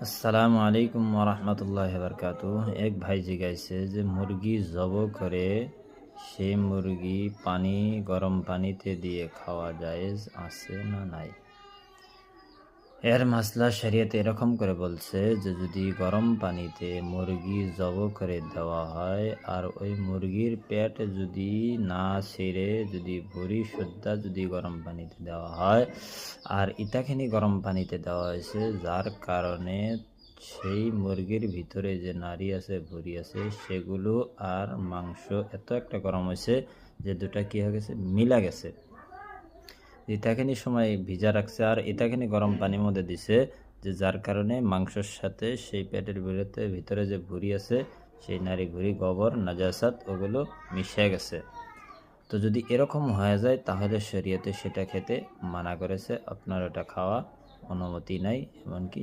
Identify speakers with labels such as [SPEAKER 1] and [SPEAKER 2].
[SPEAKER 1] আসসালামু আলাইকুম রহমতুল্লাহ বরকাত এক ভাই জিজ্ঞাসে যে, মুরগি জব করে সেই মুরগি পানি, গরম পানিতে দিয়ে খাওয়া যায় আছে না নাই? এর মাসলা শরীয়তে এরকম করে বলছে যে, যদি গরম পানিতে মুরগি জব করে দেওয়া হয়, আর ওই মুরগির পেট যদি না ছেড়ে, যদি ভুড়ি সুদ্ধা যদি গরম পানিতে দেওয়া হয়, আর ইটাখানি গরম পানিতে দেওয়া হয়েছে, যার কারণে সেই মুরগির ভিতরে যে নারী আছে, ভুড়ি আছে, সেগুলো আর মাংস এত একটা গরম হয়েছে যে দুটা কি হয়ে গেছে? মিলা গেছে। ইতাখানি সময় ভিজা রাখছে আর ইতাখানি গরম পানির মধ্যে দিছে যে যার কারণে মাংসর সাথে সেই পেটের ভিতরে ভিতরে যে ভুঁড়ি আছে সেই নারী ভুঁড়ি গোবর নাজাসাত ওগুলো মিশে গেছে। তো যদি এরকম হয়ে যায় তাহলে শরীয়তে সেটা খেতে মানা করেছে। আপনার ওটা খাওয়া অনুমতি নাই এমনকি